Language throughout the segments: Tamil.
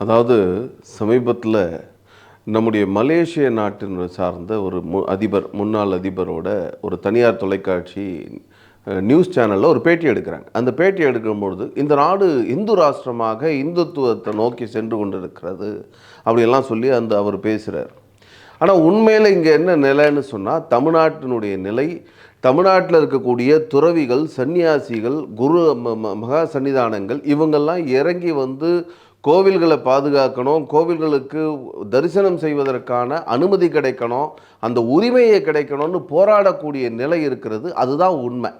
அதாவது சமீபத்தில் நம்முடைய மலேசிய நாட்டின் சார்ந்த ஒரு மு அதிபர் முன்னாள் அதிபரோட ஒரு தனியார் தொலைக்காட்சி நியூஸ் சேனலில் ஒரு பேட்டி எடுக்கிறாங்க. அந்த பேட்டி எடுக்கும்பொழுது இந்த நாடு இந்து ராஷ்டிரமாக இந்துத்துவத்தை நோக்கி சென்று கொண்டிருக்கிறது அப்படியெல்லாம் சொல்லி அந்த அவர் பேசுகிறார் ஆனால் உண்மையில் இங்கே என்ன நிலைன்னு சொன்னால் தமிழ்நாட்டினுடைய நிலை தமிழ்நாட்டில் இருக்கக்கூடிய துறவிகள் சன்னியாசிகள் குரு மகா சன்னிதானங்கள் இவங்கெல்லாம் இறங்கி வந்து கோவில்களை பாதுகாக்கணும் கோவில்களுக்கு தரிசனம் செய்வதற்கான அனுமதி கிடைக்கணும் அந்த உரிமையை கிடைக்கணும்னு போராடக்கூடிய நிலை இருக்கிறது அதுதான் உண்மை.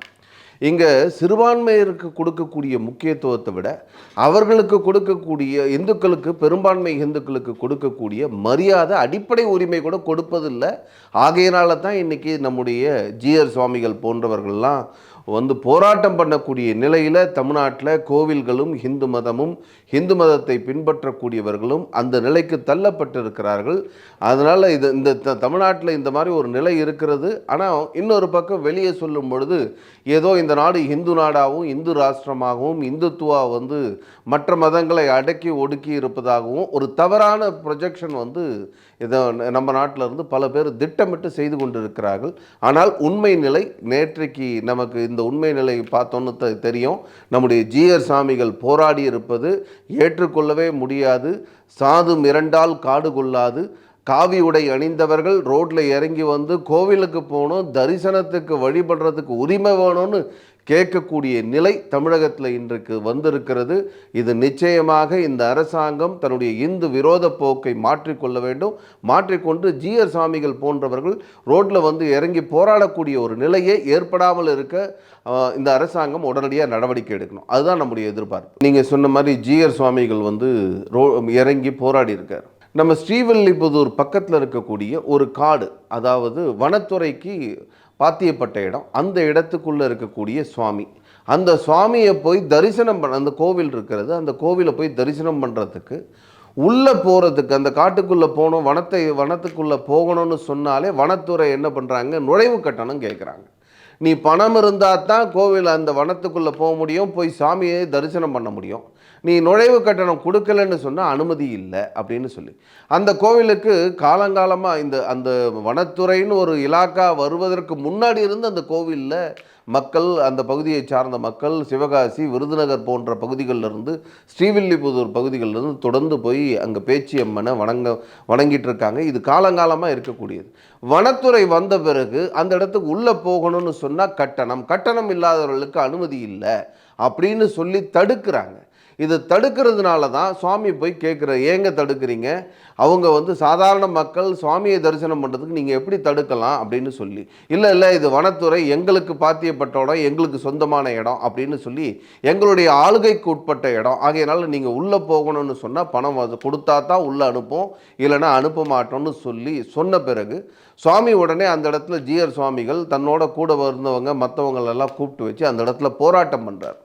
இங்கே சிறுபான்மையருக்கு கொடுக்கக்கூடிய முக்கியத்துவத்தை விட அவர்களுக்கு கொடுக்கக்கூடிய இந்துக்களுக்கு பெரும்பான்மை இந்துக்களுக்கு கொடுக்கக்கூடிய மரியாதை அடிப்படை உரிமை கூட கொடுப்பதில்லை. ஆகையினால தான் இன்றைக்கி நம்முடைய ஜிஆர் சுவாமிகள் போன்றவர்கள்லாம் வந்து போராட்டம் பண்ணக்கூடிய நிலையில் தமிழ்நாட்டில் கோவில்களும் இந்து மதமும் இந்து மதத்தை பின்பற்றக்கூடியவர்களும் அந்த நிலைக்கு தள்ளப்பட்டிருக்கிறார்கள். அதனால் இது இந்த த- தமிழ்நாட்டில் இந்த மாதிரி ஒரு நிலை இருக்கிறது. ஆனால் இன்னொரு பக்கம் வெளியே சொல்லும் பொழுது ஏதோ இந்த நாடு இந்து நாடாகவும் இந்து ராஷ்டிரமாகவும் இந்துத்துவா வந்து மற்ற மதங்களை அடக்கி ஒடுக்கி இருப்பதாகவும் ஒரு தவறான ப்ரொஜெக்ஷன் வந்து இதை நம்ம நாட்டில் இருந்து பல பேர் திட்டமிட்டு செய்து கொண்டிருக்கிறார்கள். ஆனால் உண்மை நிலை நேற்றைக்கு நமக்கு இந்த உண்மை நிலையை பார்த்தோன்னு தெரியும். நம்முடைய ஜிஆர் சாமிகள் போராடி இருப்பது ஏற்றுக்கொள்ளவே முடியாது. சாது மிரண்டால் காடு கொள்ளாது. காவி உடை அணிந்தவர்கள் ரோட்டில் இறங்கி வந்து கோவிலுக்கு போகணும் தரிசனத்துக்கு வழிபடுறதுக்கு உரிமை வேணும்னு கேட்கக்கூடிய நிலை தமிழகத்தில் இன்றைக்கு வந்திருக்கிறது. இது நிச்சயமாக இந்த அரசாங்கம் தன்னுடைய இந்து விரோத போக்கை மாற்றிக்கொள்ள வேண்டும். மாற்றிக்கொண்டு ஜீயர் சாமிகள் போன்றவர்கள் ரோட்டில் வந்து இறங்கி போராடக்கூடிய ஒரு நிலையே ஏற்படாமல் இருக்க இந்த அரசாங்கம் உடனடியாக நடவடிக்கை எடுக்கணும். அதுதான் நம்முடைய எதிர்பார்ப்பு. நீங்கள் சொன்ன மாதிரி ஜிஆர் சுவாமிகள் வந்து ரோ இறங்கி போராடி இருக்கார். நம்ம ஸ்ரீவல்லிபுதூர் பக்கத்தில் இருக்கக்கூடிய ஒரு காடு அதாவது வனத்துறைக்கு பாத்தியப்பட்ட இடம். அந்த இடத்துக்குள்ளே இருக்கக்கூடிய சுவாமி. அந்த சுவாமியை போய் தரிசனம் பண்ண அந்த கோவில் இருக்கிறது. அந்த கோவிலை போய் தரிசனம் பண்ணுறதுக்கு உள்ளே போகிறதுக்கு அந்த காட்டுக்குள்ளே போகணும் வனத்தை வனத்துக்குள்ளே போகணும்னு சொன்னாலே வனத்துறை என்ன பண்ணுறாங்க நுழைவு கட்டணம் கேட்குறாங்க நீ பணம் இருந்தால் தான் கோவில் அந்த வனத்துக்குள்ளே போக முடியும் போய் சாமியை தரிசனம் பண்ண முடியும். நீ நுழைவு கட்டணம் கொடுக்கலன்னு சொன்னால் அனுமதி இல்லை அப்படின்னு சொல்லி. அந்த கோவிலுக்கு காலங்காலமாக இந்த அந்த வனத்துறைன்னு ஒரு இலாக்கா வருவதற்கு முன்னாடி இருந்து அந்த கோவிலில் மக்கள் அந்த பகுதியை சார்ந்த மக்கள் சிவகாசி விருதுநகர் போன்ற பகுதிகளில் இருந்து ஸ்ரீவில்லிபுதூர் பகுதிகளிலிருந்து தொடர்ந்து போய் அங்கே பேச்சியம்மனை வணங்க வணங்கிட்டு இருக்காங்க. இது காலங்காலமாக இருக்கக்கூடியது. வனத்துறை வந்த பிறகு அந்த இடத்துக்கு உள்ளே போகணும்னு சொன்னால் கட்டணம். கட்டணம் இல்லாதவர்களுக்கு அனுமதி இல்லை. அப்படின்னு சொல்லி தடுக்கிறாங்க. இது தடுக்கிறதுனால தான் சுவாமி போய் கேட்குற ஏங்க தடுக்கிறீங்க? அவங்க வந்து சாதாரண மக்கள் சுவாமியை தரிசனம் பண்ணுறதுக்கு நீங்கள் எப்படி தடுக்கலாம் அப்படின்னு சொல்லி இல்லை இல்லை இது வனத்துறை எங்களுக்கு பாத்தியப்பட்ட இடம் எங்களுக்கு சொந்தமான இடம் அப்படின்னு சொல்லி எங்களுடைய ஆளுகைக்கு உட்பட்ட இடம் ஆகையினால நீங்கள் உள்ளே போகணும்னு சொன்னால் பணம் அது கொடுத்தா தான் உள்ளே அனுப்போம் இல்லைன்னா அனுப்ப மாட்டோம்னு சொல்லி சொன்ன பிறகு சுவாமி உடனே அந்த இடத்துல ஜிஆர் சுவாமிகள் தன்னோட கூட இருந்தவங்க மற்றவங்களெல்லாம் கூப்பிட்டு வச்சு அந்த இடத்துல போராட்டம் பண்ணுறார்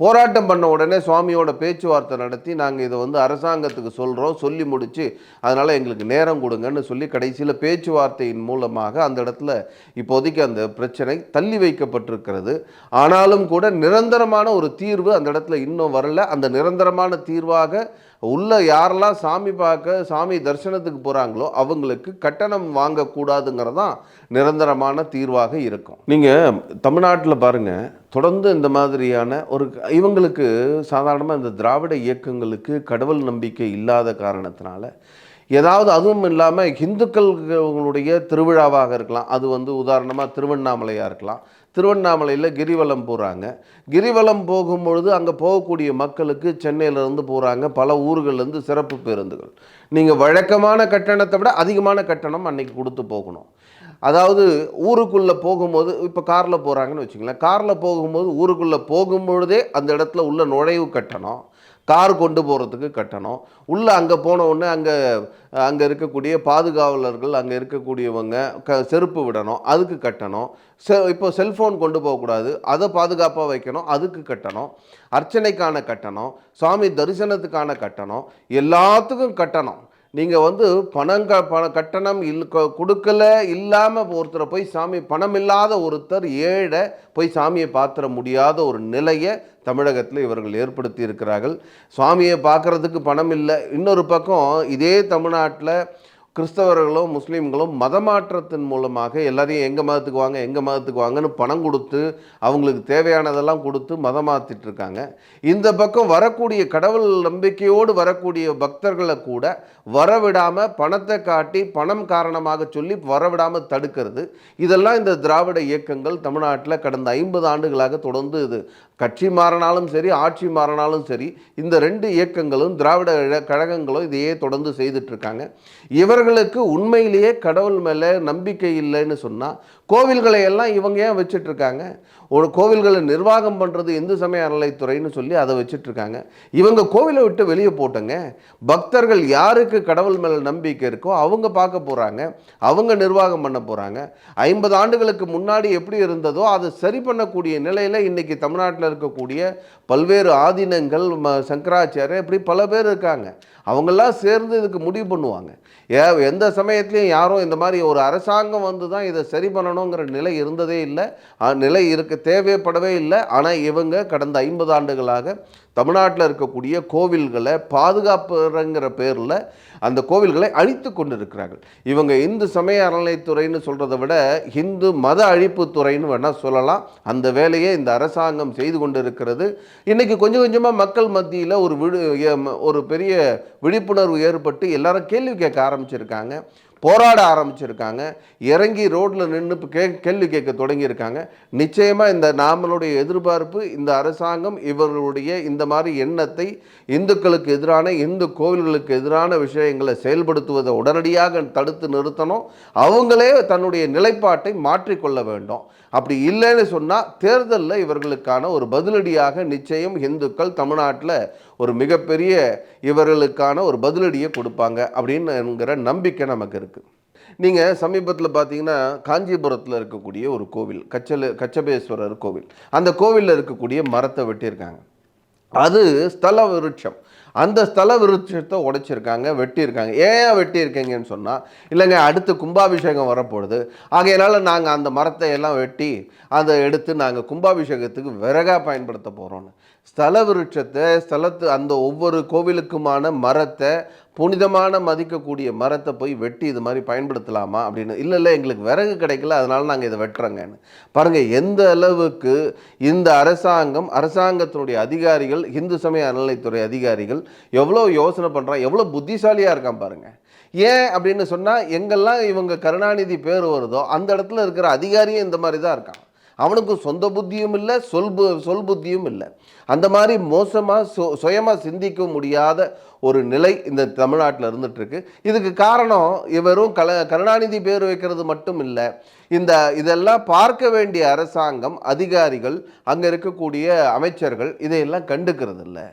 போராட்டம் பண்ண உடனே சுவாமியோட பேச்சுவார்த்தை நடத்தி நாங்கள் இதை வந்து அரசாங்கத்துக்கு சொல்கிறோம் சொல்லி முடித்து அதனால் எங்களுக்கு நேரம் கொடுங்கன்னு சொல்லி கடைசியில் பேச்சுவார்த்தையின் மூலமாக அந்த இடத்துல இப்போதைக்கு அந்த பிரச்சனை தள்ளி வைக்கப்பட்டிருக்கிறது. ஆனாலும் கூட நிரந்தரமான ஒரு தீர்வு அந்த இடத்துல இன்னும் வரல. அந்த நிரந்தரமான தீர்வாக உள்ள யாரெல்லாம் சாமி பார்க்க சாமி தரிசனத்துக்கு போகிறாங்களோ அவங்களுக்கு கட்டணம் வாங்கக்கூடாதுங்கிறது தான் நிரந்தரமான தீர்வாக இருக்கும். நீங்கள் தமிழ்நாட்டில் பாருங்கள் தொடர்ந்து இந்த மாதிரியான ஒரு இவங்களுக்கு சாதாரணமாக இந்த திராவிட இயக்கங்களுக்கு கடவுள் நம்பிக்கை இல்லாத காரணத்தினால ஏதாவது அதுவும் இல்லாமல் இந்துக்களுடைய திருவிழாவாக இருக்கலாம். அது வந்து உதாரணமாக திருவண்ணாமலையாக இருக்கலாம். திருவண்ணாமலையில் கிரிவலம் போகிறாங்க கிரிவலம் போகும்பொழுது அங்கே போகக்கூடிய மக்களுக்கு சென்னையிலேருந்து போகிறாங்க பல ஊர்கள்லேருந்து சிறப்பு பேருந்துகள். நீங்கள் வழக்கமான கட்டணத்தை விட அதிகமான கட்டணம் அன்னைக்கு கொடுத்து போகணும். அதாவது ஊருக்குள்ளே போகும்போது இப்போ காரில் போகிறாங்கன்னு வச்சுங்களேன் காரில் போகும்போது ஊருக்குள்ளே போகும்பொழுதே அந்த இடத்துல உள்ள நுழைவு கட்டணம் கார் கொண்டு போகிறதுக்கு கட்டணம் உள்ளே அங்கே போன உடனே அங்கே அங்கே இருக்கக்கூடிய பாதுகாவலர்கள் அங்கே இருக்கக்கூடியவங்க க செருப்பு விடணும் அதுக்கு கட்டணம். செ இப்போ செல்ஃபோன் கொண்டு போகக்கூடாது அதை பாதுகாப்பாக வைக்கணும் அதுக்கு கட்டணம். அர்ச்சனைக்கான கட்டணம் சுவாமி தரிசனத்துக்கான கட்டணம் எல்லாத்துக்கும் கட்டணம். நீங்கள் வந்து பணங்க பண கட்டணம் இல் கொ- கொடுக்கல இல்லாமல் ஒருத்தரை போய் சாமி பணம் இல்லாத ஒருத்தர் ஏழை போய் சாமியை பார்த்துட முடியாத ஒரு நிலையை தமிழகத்தில் இவர்கள் ஏற்படுத்தி இருக்கிறார்கள். சுவாமியை பார்க்கறதுக்கு பணம் இல்லை. இன்னொரு பக்கம் இதே தமிழ்நாட்டில் கிறிஸ்தவர்களும் முஸ்லீம்களும் மதமாற்றத்தின் மூலமாக எல்லாரையும் எங்கள் மதத்துக்கு வாங்க எங்கள் மதத்துக்கு வாங்கன்னு பணம் கொடுத்து அவங்களுக்கு தேவையானதெல்லாம் கொடுத்து மதமாற்றிட்டுருக்காங்க இருக்காங்க. இந்த பக்கம் வரக்கூடிய கடவுள் நம்பிக்கையோடு வரக்கூடிய பக்தர்களை கூட வரவிடாமல் பணத்தை காட்டி பணம் காரணமாக சொல்லி வரவிடாமல் தடுக்கிறது. இதெல்லாம் இந்த திராவிட இயக்கங்கள் தமிழ்நாட்டில் கடந்த ஐம்பது ஆண்டுகளாக தொடர்ந்து இது கட்சி மாறினாலும் சரி ஆட்சி மாறினாலும் சரி இந்த ரெண்டு இயக்கங்களும் திராவிட கழகங்களும் இதையே தொடர்ந்து செய்துட்டு இருக்காங்க இவர்களுக்கு உண்மையிலேயே கடவுள் மேலே நம்பிக்கை இல்லைன்னு சொன்னால் கோவில்களை எல்லாம் இவங்க ஏன் வச்சுட்ருக்காங்க? ஒரு கோவில்களை நிர்வாகம் பண்ணுறது இந்து சமய அறநிலைத்துறைன்னு சொல்லி அதை வச்சுட்ருக்காங்க. இவங்க கோவிலை விட்டு வெளியே போட்டங்க. பக்தர்கள் யாருக்கு கடவுள் மேலே நம்பிக்கை இருக்கோ அவங்க பார்க்க போகிறாங்க அவங்க நிர்வாகம் பண்ண போகிறாங்க ஐம்பது ஆண்டுகளுக்கு முன்னாடி எப்படி இருந்ததோ அதை சரி பண்ணக்கூடிய நிலையில் இன்றைக்கி தமிழ்நாட்டில் இருக்கக்கூடிய பல்வேறு ஆதீனங்கள் ம- சங்கராச்சாரியர் இப்படி பல பேர் இருக்காங்க. அவங்கெல்லாம் சேர்ந்து இதுக்கு முடிவு பண்ணுவாங்க. ஏ எந்த சமயத்துலையும் யாரும் இந்த மாதிரி ஒரு அரசாங்கம் வந்து தான் இதை சரி பண்ணணுங்கிற நிலை இருந்ததே இல்லை. நிலை இருக்க தேவைப்படவே இல்லை. ஆனால் இவங்க கடந்த ஐம்பது ஆண்டுகளாக தமிழ்நாட்டில் இருக்கக்கூடிய கோவில்களை பாதுகாப்புங்கிற பேரில் அந்த கோவில்களை அழித்து கொண்டு இருக்கிறார்கள் இவங்க இந்து சமய அறநிலைத்துறைன்னு சொல்கிறத விட இந்து மத அழிப்புத்துறைன்னு வேணால் சொல்லலாம். அந்த வேலையை இந்த அரசாங்கம் செய்து கொண்டு இருக்கிறது இன்றைக்கி கொஞ்சம் கொஞ்சமாக மக்கள் மத்தியில் ஒரு விழு ஒரு பெரிய விழிப்புணர்வு ஏற்பட்டு எல்லாரும் கேள்வி கேட்க ஆரம்பிச்சிருக்காங்க. போராட ஆரம்பிச்சிருக்காங்க. இறங்கி ரோட்டில் நின்று கே கேள்வி கேட்க தொடங்கியிருக்காங்க. நிச்சயமாக இந்த நாமளுடைய எதிர்பார்ப்பு இந்த அரசாங்கம் இவர்களுடைய இந்த மாதிரி எண்ணத்தை இந்துக்களுக்கு எதிரான இந்து கோவில்களுக்கு எதிரான விஷயங்களை செயல்படுத்துவதை உடனடியாக தடுத்து நிறுத்தணும். அவங்களே தன்னுடைய நிலைப்பாட்டை மாற்றிக்கொள்ள வேண்டும். அப்படி இல்லைன்னு சொன்னால் தேர்தலில் இவர்களுக்கான ஒரு பதிலடியாக நிச்சயம் இந்துக்கள் தமிழ்நாட்டில் ஒரு மிகப்பெரிய இவர்களுக்கான ஒரு பதிலடியை கொடுப்பாங்க அப்படின்னுங்கிற நம்பிக்கை நமக்கு இருக்குது நீங்கள் சமீபத்தில் பார்த்தீங்கன்னா காஞ்சிபுரத்தில் இருக்கக்கூடிய ஒரு கோவில் கச்சல கச்சபேஸ்வரர் கோவில். அந்த கோவிலில் இருக்கக்கூடிய மரத்தை வெட்டியிருக்காங்க. அது ஸ்தல விருட்சம். அந்த ஸ்தல விருட்சத்தை உடைச்சிருக்காங்க வெட்டியிருக்காங்க. ஏன் வெட்டியிருக்கீங்கன்னு சொன்னால் இல்லைங்க அடுத்து கும்பாபிஷேகம் வரப்போகுது. ஆகையினால நாங்கள் அந்த மரத்தை எல்லாம் வெட்டி அதை எடுத்து நாங்கள் கும்பாபிஷேகத்துக்கு விறகாக பயன்படுத்த போகிறோன்னு ஸ்தல விருட்சத்தை ஸ்தலத்து அந்த ஒவ்வொரு கோவிலுக்குமான மரத்தை புனிதமான மதிக்கக்கூடிய மரத்தை போய் வெட்டி இது மாதிரி பயன்படுத்தலாமா அப்படின்னு. இல்லை இல்லை எங்களுக்கு விறகு கிடைக்கல அதனால நாங்கள் இதை வெட்டுறோங்கன்னு. பாருங்கள் எந்த அளவுக்கு இந்த அரசாங்கம் அரசாங்கத்தினுடைய அதிகாரிகள் இந்து சமய அறநிலைத்துறை அதிகாரிகள் எவ்வளோ யோசனை பண்ணுறான் எவ்வளோ புத்திசாலியாக இருக்கான் பாருங்கள் ஏன் அப்படின்னு சொன்னால் எங்கெல்லாம் இவங்க கருணாநிதி பேர் வருதோ அந்த இடத்துல இருக்கிற அதிகாரியும் இந்த மாதிரி தான் இருக்கான். அவனுக்கு சொந்த புத்தியும் இல்லை சொல்பு சொல் புத்தியும் இல்லை. அந்த மாதிரி மோசமாக சு சுயமாக சிந்திக்க முடியாத ஒரு நிலை இந்த தமிழ்நாட்டில் இருந்துகிட்ருக்கு இதுக்கு காரணம் இவரும் கல கருணாநிதி பேர் வைக்கிறது மட்டும் இல்லை. இந்த இதெல்லாம் பார்க்க வேண்டிய அரசாங்கம் அதிகாரிகள் அங்கே இருக்கக்கூடிய அமைச்சர்கள் இதையெல்லாம் கண்டுக்கிறது இல்லை